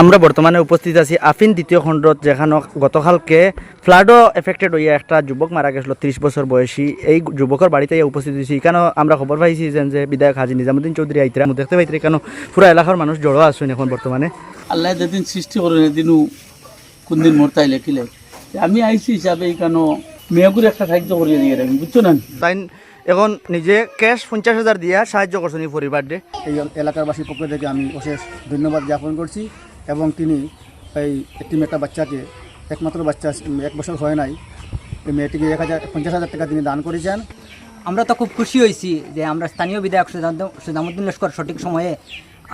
আমরা বর্তমানে উপস্থিত আছি আফিন দ্বিতীয় খণ্ডত যেখানে গতকালকে ফ্লাডও এফেক্টেড হইয়া একটা যুবক মারা গেছিল ত্রিশ বছর বয়সী। এই যুবকের বাড়িতে ইয়া উপস্থিত হয়েছি এখানে আমরা খবর পাইছি যেন যে বিধায়ক হাজি নিজামুদ্দিন চৌধুরী আইতরা দেখতে পাইতরে কেন পুরো এলাকার মানুষ জড়ো আছেন এখন বর্তমানে আল্লাহ যেদিন সৃষ্টি করেন এদিনও কোনদিন মোরতাই লেখিলে। আমি আইসি হিসাবে এইখানে মেয়গুলো একটা সাহায্য করিয়ে দিয়ে রাখি বুঝছ না তাই এখন নিজে ক্যাশ পঞ্চাশ হাজার দিয়া সাহায্য করছেন এই পরিবার ডে এই এলাকাবাসীর পক্ষ থেকে আমি অশেষ ধন্যবাদ জ্ঞাপন করছি এবং তিনি এই একটি একটা বাচ্চাকে, একমাত্র বাচ্চা, এক বছর হয় নাই, এই মেয়েটিকে এক হাজার, পঞ্চাশ হাজার টাকা তিনি দান করেছেন। আমরা তো খুব খুশি হয়েছি যে আমরা স্থানীয় বিধায়ক সুজামুদ্দিন লস্কর সঠিক সময়ে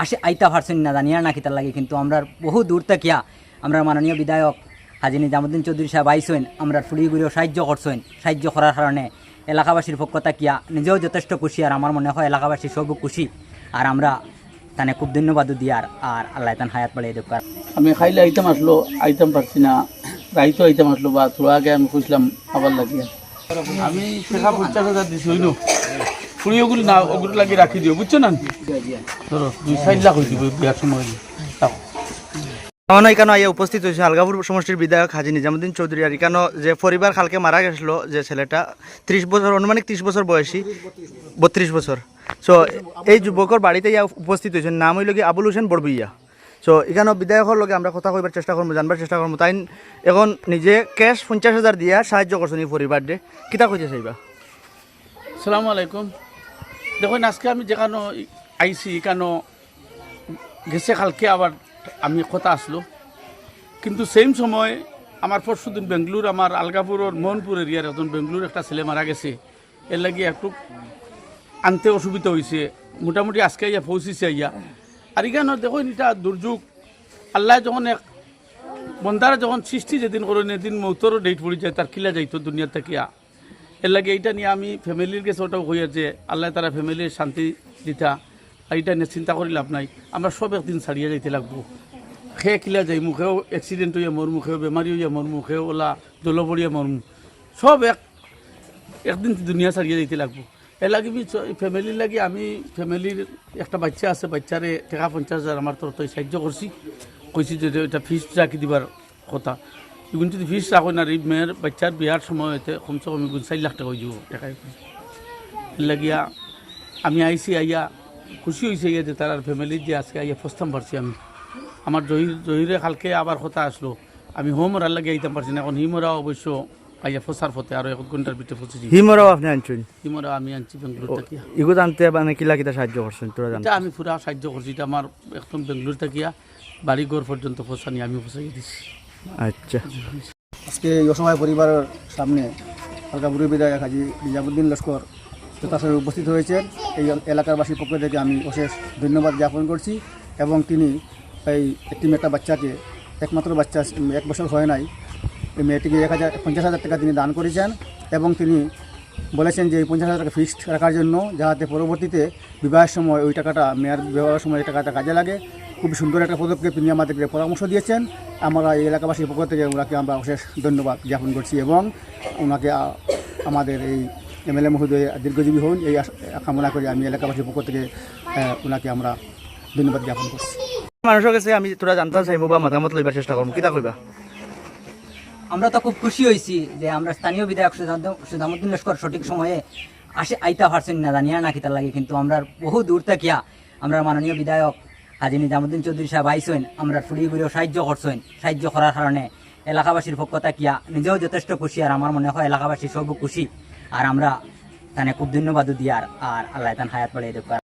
আসে, আইতা পারছেন না জানিয়া না কিতার লাগে, কিন্তু আমরা বহু দূর থাকিয়া আমরা মাননীয় বিধায়ক হাজি নিজামুদ্দিন চৌধুরী সাহেব আইসেন, আমরা ফুড়ি ঘুরেও সাহায্য করছেন, সাহায্য করার কারণে এলাকাবাসীর পক্ষ থাকিয়া নিজেও যথেষ্ট খুশি, আর আমার মনে হয় এলাকাবাসী সবও খুশি, আর আমরা তানে খুব ধন্যবাদ দিয়ার আর আল্লাহ তান হায়াত বাড়িয়ে দেব আমি খাইলে আইতাম আসলো আইতাম পারছি না রাইতো আইতাম আসলো বা তোর আগে আমি খুঁজলাম আবার লাগিয়া। আমি পেশা পঞ্চাশ হাজার দিছি হইল। ফুড়ি ওগুলো না ওগুলো লাগিয়ে রাখি দিও বুঝছ না? ধরো দুই সাইড লাখ হয়ে দিব বিয়ার সময় রাখো আমার এখানে আইয়া উপস্থিত হয়েছে আলগাপুর সমষ্টির বিধায়ক হাজি নিজামুদ্দিন চৌধুরী। আর এখানে যে পরিবার কালকে মারা গেছিল, যে ছেলেটা, ত্রিশ বছর, অনুমানিক ত্রিশ বছর বয়সী। বত্রিশ বছর। সো এই যুবকর বাড়িতে ইয়া উপস্থিত হয়েছেন নাম হইল কি আবুল হোসেন বড়বইয়া সো এখানে বিধায়কর লগে আমরা কথা কইবার চেষ্টা করব জানবার চেষ্টা করব তাই এখন নিজে ক্যাশ পঞ্চাশ হাজার দিয়া সাহায্য করছেন এই পরিবার ডে কিতা কইতে চাইবা সালাম আলাইকুম। দেখুন, আজকে আমি যেখানে আইসি কেন গেছে, কালকে আবার আমি কথা আসলো। কিন্তু সেম সময় আমার পরশুদিন বেঙ্গলুর, আমার আলগাপুরের, মোহনপুর এরিয়ার একজন বেঙ্গলুর একটা ছেলে মারা গেছে। এর লাগি একটু আনতে অসুবিধা হয়েছে মোটামুটি আজকে ইয়া পৌঁছিছে ইয়া আর এখানে দেখুন, এটা দুর্যোগ। আল্লাহ যখন এক বন্দারা যখন সৃষ্টি যেদিন করেন এদিন মৌতরও ডেট পড়ে যায়, তার কিলা যাইতো দুনিয়া থাকিয়া এর লাগে এইটা নিয়ে আমি ফ্যামিলির কাছে ওটাও হইয়া যে, আল্লাহ তারা ফ্যামিলির শান্তি দিতা। এটা নিয়ে চিন্তা করি লাভ নাই। আমরা সব একদিন ছাড়িয়ে যাইতে লাগবো। খে কিলা যাই, মুখেও এক্সিডেন্ট হইয়া মর মুখেও বেমারি হইয়া মর মুখেও ওলা জলবরিয়া মরমু। সব এক, একদিন দুনিয়া ছাড়িয়ে যাইতে লাগবো। এর লাগে ফ্যামিলির লাগে আমি ফ্যামিলির একটা বাচ্চা আছে বাচ্চারে টাকা পঞ্চাশ হাজার আমার তরফ থেকে সাহায্য করছি কইছি যে এটা ফিস রাখি দিবার কথা। এগুন যদি ফিস রাখো না মেয়ের বাচ্চার বিয়ার সময় হইতে কমসে কম এগুন চার লাখ টাকা হয়ে যাব। এর লাগিয়া আমি আইসি আইয়া খুশি হয়েছে ইয়া যে তার ফ্যামিলির যে আজকে আইয়া ফস্তাম পারছি আমি। আমার জহির জহিরে কালকে আবার কথা আসলো। আমি হোমরার লাগে আইতাম পারছি না এখন হিমরা অবশ্য আইয়া ফসার ফতে আরও এক ঘণ্টার ভিতরে ফসেছি হিমরাও আপনি আনছেন? হিমরা আমি আনছি বেঙ্গলোর থেকে ইগো জানতে মানে কিলা কিতা সাহায্য করছেন তোরা জানতে। আমি পুরা সাহায্য করছি এটা আমার একদম বেঙ্গলোর থাকিয়া বাড়ি ঘর পর্যন্ত ফসানি আমি ফসাই দিচ্ছি আচ্ছা। আজকে এই অসহায় পরিবারের সামনে আলকাপুরি বিধায়ক হাজি নিজামুদ্দিন লস্কর। যথাসময়ে উপস্থিত হয়েছেন। এই এলাকাবাসীর পক্ষ থেকে আমি অশেষ ধন্যবাদ জ্ঞাপন করছি এবং তিনি এই একটি একটা বাচ্চাকে, একমাত্র বাচ্চা, এক বছর হয় নাই, এই মেয়েটিকে এক হাজার, পঞ্চাশ হাজার টাকা তিনি দান করেছেন এবং তিনি বলেছেন যে এই পঞ্চাশ হাজার টাকা ফিক্সড রাখার জন্য যাতে পরবর্তীতে বিবাহের সময় ওই টাকাটা মেয়ের বিবাহের সময় এই টাকাটা কাজে লাগে। খুব সুন্দর একটা পদক্ষেপ তিনি আমাদেরকে পরামর্শ দিয়েছেন। আমরা এই এলাকাবাসীর পক্ষ থেকে ওনাকে আমরা অশেষ ধন্যবাদ জ্ঞাপন করছি এবং ওনাকে আমাদের এই এমএলএ মহোদয় দীর্ঘজীবী হন এই কামনা করে আমি এলাকাবাসীর পক্ষ থেকে ওনাকে আমরা ধন্যবাদ জ্ঞাপন করছি। মানুষের কাছে আমি তোরা জানতে চাইব বা মতামত লইবার চেষ্টা করব কিতা কইবা? আমরা তো খুব খুশি হয়েছি যে আমরা স্থানীয় বিধায়ক সুজামুদ্দিন লস্কর সঠিক সময়ে আসে আইতা পারছেন না জানিয়া না কিতার লাগে কিন্তু আমরা বহু দূর থাকিয়া আমরা মাননীয় বিধায়ক হাজি নিজামুদ্দিন চৌধুরী সাহেব আইসেন আমরা ফুড়ি ঘুরেও সাহায্য করছেন সাহায্য করার কারণে এলাকাবাসীর পক্ষ থাকিয়া নিজেও যথেষ্ট খুশি আর আমার মনে হয় এলাকাবাসী সবও খুশি। আর আমরা তানে খুব ধন্যবাদ দিয়ার আর আল্লাহ তান হায়াত বাড়িয়ে দেব।